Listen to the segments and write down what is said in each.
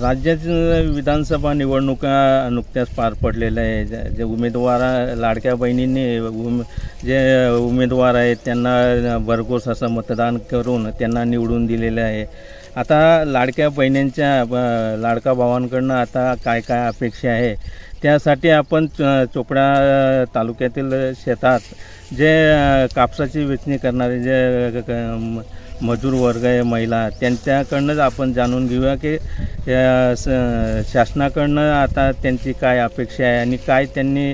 राज्यातील विधानसभा निवडणुका नुकत्याच पार पडलेल्या आहे जे जे उमेदवार लाडक्या बहिणींनी उम जे उमेदवार आहेत त्यांना भरघोस असं मतदान करून त्यांना निवडून दिलेलं आहे. आता लाडक्या बहिणींच्या लाडका भावांकडनं आता काय काय अपेक्षा आहे? त्यासाठी आपण चोपडा तालुक्यातील शेतात जे कापसाची वेचणी करणारे जे मजूर वर्ग आहे महिला त्यांच्याकडनंच आपण जाणून घेऊया की शासनाकडनं आता त्यांची काय अपेक्षा आहे आणि काय त्यांनी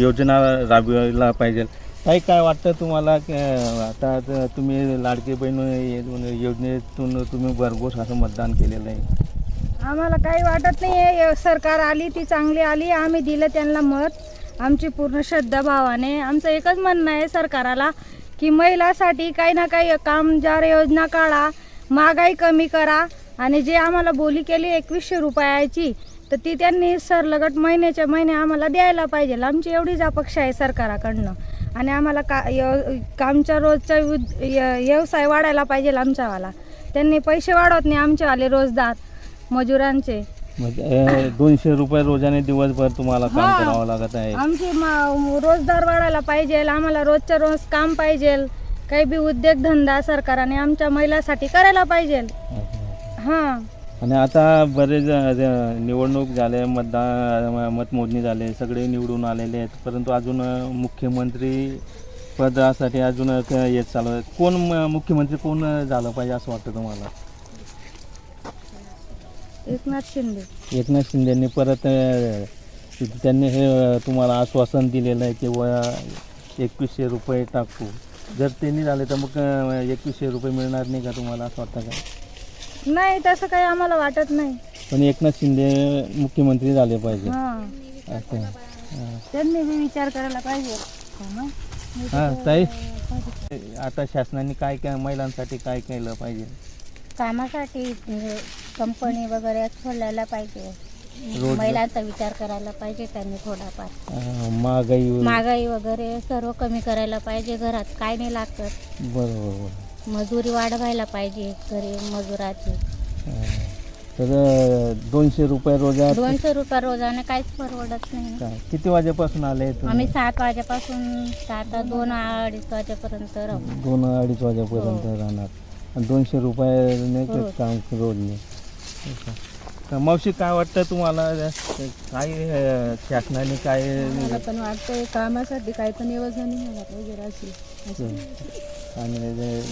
योजना राबवायला पाहिजे. काही काय वाटतं तुम्हाला आता तुम्ही लाडकी बहीण योजनेतून तुम्ही भरघोस असं मतदान केलेलं आहे? आम्हाला काही वाटत नाही आहे सरकार आली ती चांगली आली आम्ही दिलं त्यांना मत. आमची पूर्ण श्रद्धा भावाने. आमचं एकच म्हणणं आहे सरकाराला की महिलासाठी काही ना काही कामजार योजना काढा महागाई कमी करा. आणि जे आम्हाला बोली केली एकवीसशे रुपयाची तर ती त्यांनी सरलगट महिन्याच्या महिने आम्हाला द्यायला पाहिजे. आमची एवढीच अपेक्षा आहे सरकाराकडनं. आणि आम्हाला का य- आमच्या रोजचा उद- य- व्यवसाय वाढायला पाहिजे आमच्यावाला. त्यांनी पैसे वाढवत नाही आमचेवाले रोजदार मजुरांचे. म्हणजे दोनशे रुपये रोजाने दिवसभर तुम्हाला काम हा. करावं लागत आहे. आमची मा- रोजगार वाढायला पाहिजे आम्हाला रोजच्या रोज काम पाहिजे. काही बी उद्योगधंदा सरकारने आमच्या महिलासाठी करायला पाहिजे. हां. आणि आता बरेच अ, ज- निवडणूक झाले मतदान मतमोजणी झाले सगळे निवडून आलेले आहेत. परंतु अजून अ, मुख्यमंत्री पदासाठी अजून अ, क- येत चालू आहे कोण म- मुख्यमंत्री कोण अ, झालं पाहिजे असं वाटतं तुम्हाला? एकनाथ शिंदे. एकनाथ शिंदेंनी परत त्यांनी हे तुम्हाला आश्वासन दिलेलं आहे की व एकवीसशे रुपये टाकू. जर त्यांनी झाले तर मग एकवीसशे रुपये मिळणार नाही का तुम्हाला असं वाटतं का? नाही तसं काही आम्हाला वाटत नाही. पण एकनाथ शिंदे मुख्यमंत्री झाले पाहिजे. असं. त्यांनी विचार करायला पाहिजे. हां. हा ताई. आता शासनाने काय काय महिलांसाठी काय केलं पाहिजे? कामासाठी कंपनी वगैरे खोलायला पाहिजे. महिलांचा विचार करायला पाहिजे त्यांनी थोडाफार. अं, महागाई महागाई वगैरे सर्व कमी करायला पाहिजे घरात काय नाही लागत. बरोबर मजुरी वाढवायला पाहिजे घरी मजुराची. अं, तर अं, दोनशे रुपये रोजात दोनशे रुपये रोजाने काहीच परवडत नाही. काय? किती वाजेपासून आले तुम्ही? आम्ही सात वाजेपासून सात दोन अडीच वाजेपर्यंत राहू. दोन अडीच वाजेपर्यंत राहणार. आणि दोनशे रुपयाने ते रोज. काम रोजने. तर मावशी काय वाटतं तुम्हाला? काय अं, शासनाने काय मला पण वाटतंय कामासाठी काही पण योजना निघायला पाहिजे अशी. आणि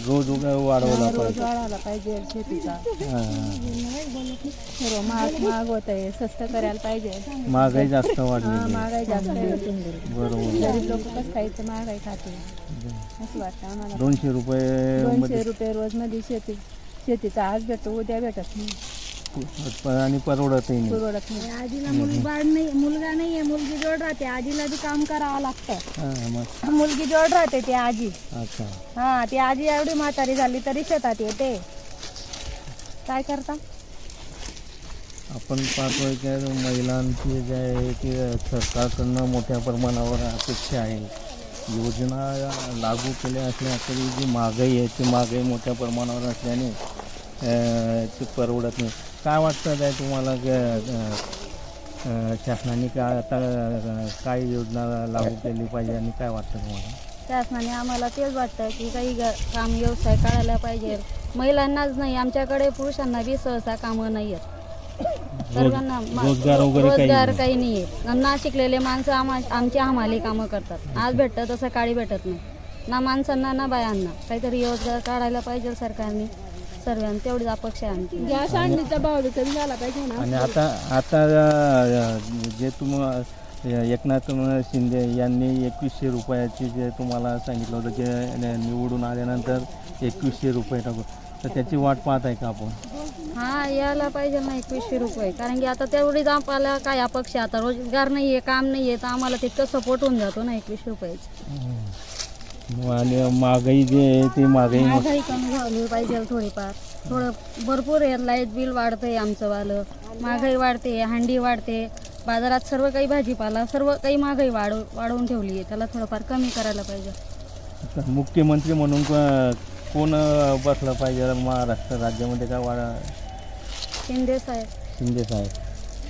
रोज उगा वाढवला रोज पाहिजे. वाढायला पाहिजे शेतीचा. हां, हां. सर्व महाग महाग होत आहे स्वस्त करायला पाहिजे. महागाई जास्त हा, वाढलेली महागाई जास्त आहे. बरोबर. गरीब लोक कसं खायचं महागाई खाते असं वाटतं आम्हाला. दोनशे रुपये दोनशे मध्ये. रुपये रोजमध्ये शेती शेतीचा आज भेटतो उद्या भेटत नाही. प- आणि परवडतही नाही. परवडत नाही. आजीला मुलगा नाही मुलगा नाहीये मुलगी जोड राहते. आजीला बी काम करावं लागतं. हां, मग. मुलगी जोड राहते ती आजी. अच्छा. हा ती आजी एवढी म्हातारी झाली तरी शेतात येते. काय करता? आपण पाहतोय की महिलांची जे आहे की सरकारकडनं मोठ्या प्रमाणावर अपेक्षा आहे. योजना लागू केल्या असल्या तरी जी महागाई आहे ती महागाई मोठ्या प्रमाणावर असल्याने ते ती परवडत नाही. काय वाटतं काय तुम्हाला? शासनाने काय आता काय योजना लागू केली पाहिजे आणि काय वाटतं तुम्हाला? शासनाने आम्हाला तेच वाटतं की काही ग- काम व्यवसाय काढायला पाहिजे. महिलांनाच नाही आमच्याकडे पुरुषांना बी सहसा कामं नाही आहेत सर्वांना मा- रोजगार वगैरे काही रोजगार नाही. काही नाही आहे ना शिकलेले माणसं आमची आम्हाला कामं करतात. आज भेटतं तसं काळी भेटत नाही. ना माणसांना ना बायांना. काहीतरी योजगार काढायला पाहिजे सरकारने. सर्वांना तेवढीच अपेक्षा आहे आमची. गॅस आणण्याचा भाव बी कमी झाला पाहिजे ना. आणि आता आता अ, जे तुम एकनाथ शिंदे यांनी एकवीसशे रुपयाची जे तुम्हाला सांगितलं होतं की निवडून आल्यानंतर एकवीसशे रुपये टाकू तर त्याची वाट पाहत आहे का आपण? हा यायला पाहिजे ना एकवीसशे रुपये. कारण की आता तेवढीच आपल्याला काय अपेक्षा आता रोजगार नाही आहे काम नाही आहे तर आम्हाला तितकं सपोर्ट होऊन जातो ना एकवीसशे रुपयाची. आणि महागाई जी आहे ती महागाई महागाई कमी झाली पाहिजे थोडीफार. थोडं भरपूर आहे लाइट बिल वाढतंय आमचं वालं. महागाई वाढते हंडी वाढते. बाजारात सर्व काही भाजीपाला सर्व काही महागाई वाढव वाढवून ठेवली आहे. त्याला थोडंफार कमी करायला पाहिजे. मुख्यमंत्री म्हणून क- कोण बसलं पाहिजे? महाराष्ट्र राज्यामध्ये का वाडा शिंदे साहेब. शिंदे साहेब.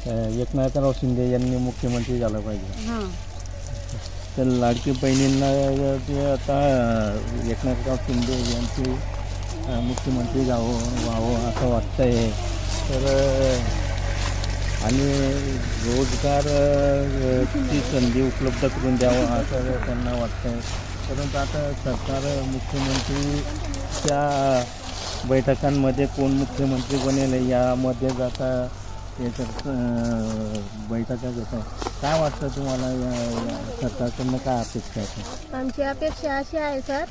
अं, एकनाथराव शिंदे यांनी मुख्यमंत्री झालं पाहिजे. हां. तर लाडकी बहिणींना ते आता अं, एकनाथराव शिंदे यांची अं, मुख्यमंत्री जावं व्हावं असं वाटतंय. तर अं, आणि रोजगार अं, ची संधी उपलब्ध करून द्यावं असं त्यांना वाटतंय. परंतु आता सरकार मुख्यमंत्रीच्या बैठकांमध्ये कोण मुख्यमंत्री बनेल यामध्ये जाता याच्यात बैठका घेतात काय वाटतं तुम्हाला या- या सरकारकडनं काय अपेक्षा आहे? आमची अपेक्षा अशी आहे सर.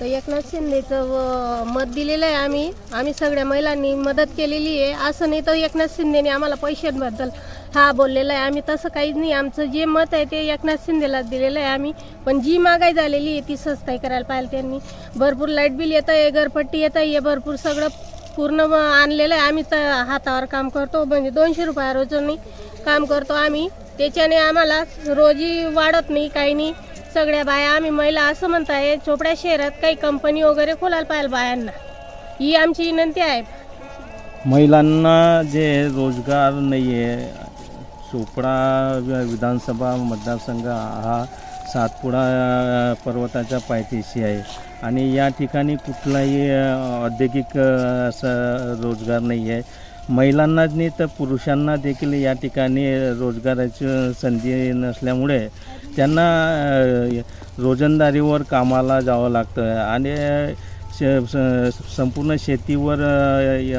तर एकनाथ शिंदेचं व मत दिलेलं आहे आम्ही. आम्ही सगळ्या महिलांनी मदत केलेली आहे. असं नाही तर एकनाथ शिंदेने आम्हाला पैशांबद्दल हा बोललेला आहे. आम्ही तसं काहीच नाही. आमचं जे मत आहे ते एकनाथ शिंदेला दिलेलं आहे आम्ही. पण जी महागाई झालेली आहे ती सस्ताई करायला पाहिजे त्यांनी. भरपूर लाइट बिल येतं आहे घरपट्टी येत आहे भरपूर सगळं पूर्ण म- आणलेलं आहे. आम्ही तर हातावर काम करतो. म्हणजे दोनशे रुपया रोजानी काम करतो आम्ही. त्याच्याने आम्हाला रोजी वाढत नाही काही नाही. सगळ्या बाया आम्ही महिला असं म्हणताय चोपड्या शहरात काही कंपनी वगैरे खोलायला पाहिजे बायांना. ही आमची विनंती आहे. महिलांना जे रोजगार नाही आहे चोपडा विधानसभा मतदारसंघ हा सातपुडा पर्वताच्या पायथ्याशी आहे. आणि या ठिकाणी कुठलाही औद्योगिक असा असं रोजगार नाही आहे महिलांनाच नाही तर पुरुषांना देखील या ठिकाणी रोजगाराची संधी नसल्यामुळे त्यांना रोजंदारीवर कामाला जावं लागतं आणि श- स- संपूर्ण शेतीवर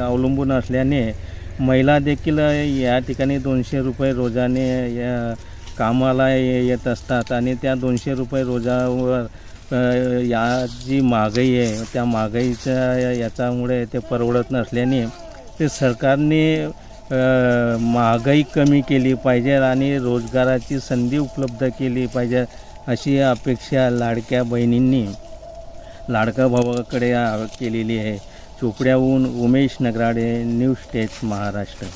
अवलंबून असल्याने महिला देखील या ठिकाणी दोनशे रुपये रोजाने या कामाला येत असतात आणि त्या दोनशे रुपये रोजावर या जी महागाई आहे त्या महागाईच्या याच्यामुळे ते परवडत नसल्याने ते सरकारने महागाई कमी केली पाहिजे आणि रोजगाराची संधी उपलब्ध केली पाहिजे अशी अपेक्षा लाडक्या बहिणींनी लाडका भावाकडे केलेली आहे. चोपड्याहून उमेश नगराडे न्यूज स्टेट महाराष्ट्र.